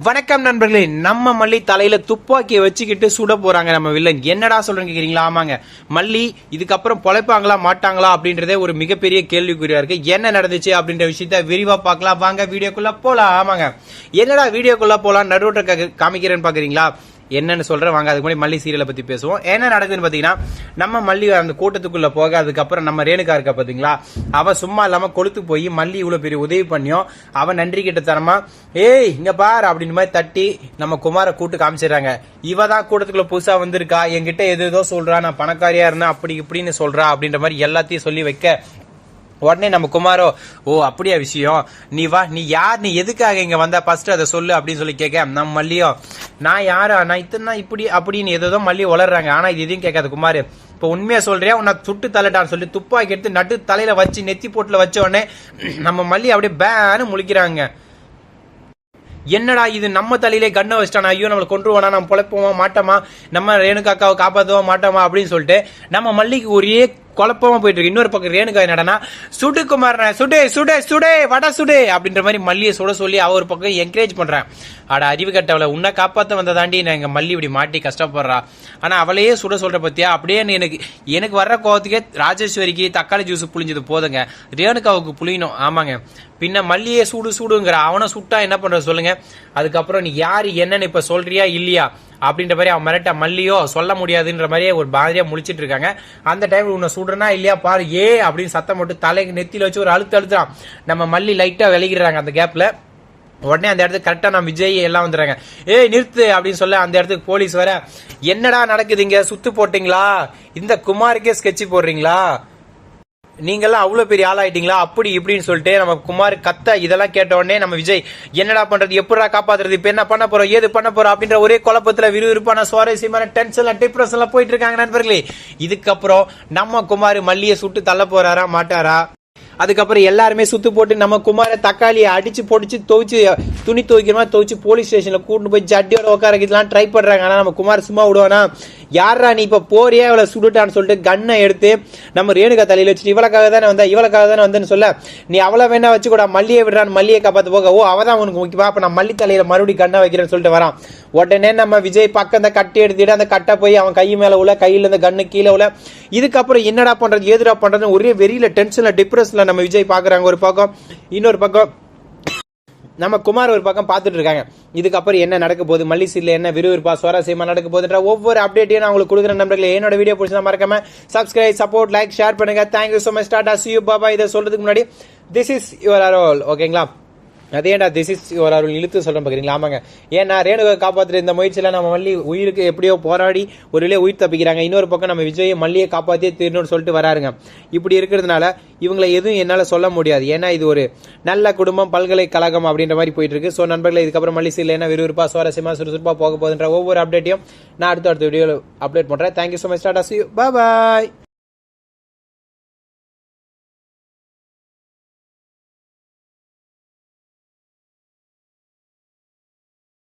வணக்கம் நண்பர்களே நம்ம மல்லி தலையில துப்பாக்கியை வச்சுக்கிட்டு சுட போறாங்க நம்ம வில்லன். என்னடா சொல்றேன் கேக்குறீங்களா? ஆமாங்க. மல்லி இதுக்கப்புறம் பொழைப்பாங்களா மாட்டாங்களா அப்படின்றதே ஒரு மிகப்பெரிய கேள்விக்குறியா இருக்கு. என்ன நடந்துச்சு அப்படின்ற விஷயத்த விரிவா பார்க்கலாம். வாங்க வீடியோக்குள்ள போலாம். ஆமாங்க. என்னடா வீடியோக்குள்ள போலாம் நடுவோட்ட காமிக்கிறேன்னு பாக்குறீங்களா? என்னன்னு சொல்றேன். வாங்க அதுக்கு முன்னாடி மல்லி சீரியலை பத்தி பேசுவோம். என்ன நடக்குதுன்னு பாத்தீங்கன்னா நம்ம மல்லி அந்த கூட்டத்துக்குள்ள போக அதுக்கப்புறம் நம்ம ரேணுகா இருக்கா பாத்தீங்களா? அவ சும்மா இல்லாம கொளுத்து போய் மல்லி இவ்வளவு பெரிய உதவி பண்ணியும் அவன் நன்றி கிட்ட தரமா ஏய் இங்க பார் அப்படின்னு மாதிரி தட்டி நம்ம குமார கூட்டு காமிச்சிடுறாங்க. இவ தான் கூட்டத்துக்குள்ள புதுசா வந்திருக்கா என்கிட்ட எது ஏதோ சொல்றா நான் பணக்காரியா இருந்தேன் அப்படி இப்படின்னு சொல்றா அப்படின்ற மாதிரி எல்லாத்தையும் சொல்லி வைக்க. உடனே நம்ம குமாரோ ஓ அப்படியா விஷயம். நீ வா நீ யார் நீ எதுக்காக இங்க வந்தா? ஃபர்ஸ்ட் அதை சொல்லு அப்படின்னு சொல்லி கேட்க நம்ம மல்லியோ நான் யாரா? நான் இத்தனை இப்படி அப்படின்னு ஏதோ மல்லி வளர்றாங்க ஆனா இது எதையும் கேட்காது குமார். இப்போ உண்மையா சொல்றியா? உன்னை சுட்டு தள்ளட்டான்னு சொல்லி துப்பாக்கி எடுத்து நட்டு தலையில வச்சு நெத்தி போட்டுல வச்ச உடனே நம்ம மல்லி அப்படியே பேனு முழிக்கிறாங்க. என்னடா இது? நம்ம தலையிலே கண்ணை வச்சிட்டானா? ஐயோ நம்மளை கொண்டுருவானா நம்ம பொழைப்போமா? மாட்டோமா? நம்ம ரேணுகாக்காவை காப்பாற்றுவோம் மாட்டோமா? அப்படின்னு சொல்லிட்டு நம்ம மல்லிக்கு ஒரே குழப்பமா போயிட்டு இருக்கு இன்னொரு பக்கம் ரேணுகா என்னடா சுடு குமார் சுடு சுடு சுடு வட சுடு அப்படின்ற மாதிரி மல்லியை சுட சொல்லி அவ ஒரு பக்கம் என்கரேஜ் பண்றேன் அட அறிவு கட்டவளை உன்னை காப்பாத்த வந்ததாண்டி நான் எங்க மல்லி இப்படி மாட்டி கஷ்டப்படுறா. ஆனா அவளையே சுட சொல்ற பத்தியா? அப்படியே எனக்கு எனக்கு வர்ற கோவத்துக்கே ராஜேஸ்வரிக்கு தக்காளி ஜூஸ் புளிஞ்சது போதுங்க. ரேணுகாவுக்கு புளியணும் ஆமாங்க. பின்ன மல்லியே சூடு சூடுங்கிற அவனை சுட்டா என்ன பண்ற சொல்லுங்க. அதுக்கப்புறம் நீ யாரு என்னன்னு இப்ப சொல்றியா இல்லையா? அப்படின்ற மாதிரி அவன் மிரட்ட மல்லியோ சொல்ல முடியாதுன்ற மாதிரியே ஒரு மாதிரியா முழிச்சிட்டு இருக்காங்க. அந்த டைம் உன்னை சுடுறனா இல்லையா பாரு ஏ அப்படின்னு சத்தம் போட்டு தலைக்கு நெத்தியில் வச்சு ஒரு அழுத்து அழுத்துறான். நம்ம மல்லி லைட்டா விலகிடுறாங்க அந்த கேப்ல உடனே அந்த இடத்துக்கு கரெக்டாக நம்ம விஜய் எல்லாம் வந்துடுறாங்க. ஏய் நிறுத்து அப்படின்னு சொல்ல அந்த இடத்துக்கு போலீஸ் வர என்னடா நடக்குது இங்கே? சுத்து போட்டிங்களா? இந்த குமாருக்கே ஸ்கெட்சு போடுறீங்களா? நீங்களாம் அவ்வளோ பெரிய ஆளாயிட்டீங்களா? அப்படி இப்படின்னு சொல்லிட்டு நம்ம குமார் கத்த இதெல்லாம் கேட்ட உடனே நம்ம விஜய் என்னடா பண்றது? எப்படா காப்பாத்துறது? இப்போ என்ன பண்ண போறோம்? ஏது பண்ண போறோம்? அப்படின்ற ஒரே குழப்பத்தில் விறுவிறுப்பான சுவாரஸ்யமான டென்ஷன்லாம் டிப்ரெஷன்லாம் போயிட்டு இருக்காங்க நண்பர்களே. இதுக்கப்புறம் நம்ம குமார் மல்லியை சுட்டு தள்ள போறாரா மாட்டாரா? அதுக்கப்புறம் எல்லாருமே சுத்து போட்டு நம்ம குமார தக்காளியை அடிச்சு பொடிச்சு துவைச்சு துணி துவைக்கிற மாதிரி துவைச்சு போலீஸ் ஸ்டேஷன்ல கூட்டு போய் ஜட்டியோட உட்கார வைக்கலாம் ட்ரை பண்றாங்க. ஆனா நம்ம குமார் சும்மா விடுவானா? யாரா நீ இப்போ போறியா? இவளை சுடுட்டான்னு சொல்லிட்டு கண்ணை எடுத்து நம்ம ரேணுகா தலையில் வச்சுட்டு இவளுக்காக தானே வந்தா? இவளுக்காக தானே வந்தேன்னு சொல்ல நீ அவளை வேணா வச்சு கூட மல்லியை விடுறான்னு மல்லியை காப்பாற்ற போக. ஓ அவதான் உனக்கு முக்கியமா? அப்போ நான் மல்லி தலையில மறுபடியும் கண்ணை வைக்கிறேன்னு சொல்லிட்டு வரான். உடனே நம்ம விஜய் பக்கம் அந்த கட்டி எடுத்துட்டு அந்த கட்டை போய் அவன் கை மேல உள்ள கையில இருந்த கண்ணு கீழே உள்ள இதுக்கப்புறம் என்னடா பண்றது ஏதுடா பண்ணுறதுன்னு ஒரே வெறியில டென்ஷன்ல டிப்ரெஷன்ல நம்ம விஜய் பாக்குறாங்க ஒரு பக்கம். இன்னொரு பக்கம் நம்ம குமார் ஒரு பக்கம் பார்த்துட்டு இருக்காங்க. இதுக்கப்புறம் என்ன நடக்க போகுது? மல்லிசீரில் என்ன விறுவிறுப்பா சுவாரஸ்யமாக நடக்க போகுதுன்ற ஒவ்வொரு அப்டேட்டையும் நான் உங்களுக்கு கொடுக்குற நம்பர்களே என்னோட வீடியோ பிடிச்சா மறக்காம சப்ஸ்கிரைப் சப்போர்ட் லைக் ஷேர் பண்ணுங்க. Thank you so much tata as யூ பாபா இதை சொல்றதுக்கு முன்னாடி திஸ் இஸ் யுவர் அரோல் ஓகேங்களா அதேடா திஸ் இஸ் ஒரு அருள் இழுத்து சொல்கிறேன் பார்க்குறீங்களா ஆமாங்க. ஏன்னா ரேணுகா காப்பாற்றுற இந்த முயற்சியில் நம்ம மல்லி உயிருக்கு எப்படியோ போராடி ஒரு வழியா உயிர் தப்பிக்கிறாங்க. இன்னொரு பக்கம் நம்ம விஜயை மல்லியை காப்பாற்றியே தீரணும்னு சொல்லிட்டு வராருங்க. இப்படி இருக்கிறதுனால இவங்களை எதுவும் என்னால் சொல்ல முடியாது. ஏன்னா இது ஒரு நல்ல குடும்பம் பல்கலைக்கழகம் அப்படின்ற மாதிரி போயிட்டு இருக்கு ஸோ நண்பர்களே இதுக்கப்புறம் மல்லி சீல விறுவிறுப்பாக சுவாரஸ்யமாக சுறுசுறுப்பாக போக போகுதுன்ற ஒவ்வொரு அப்டேட்டையும் நான் அடுத்த அடுத்த வீடியோவில் அப்டேட் பண்ணுறேன் thank you so much tata see bye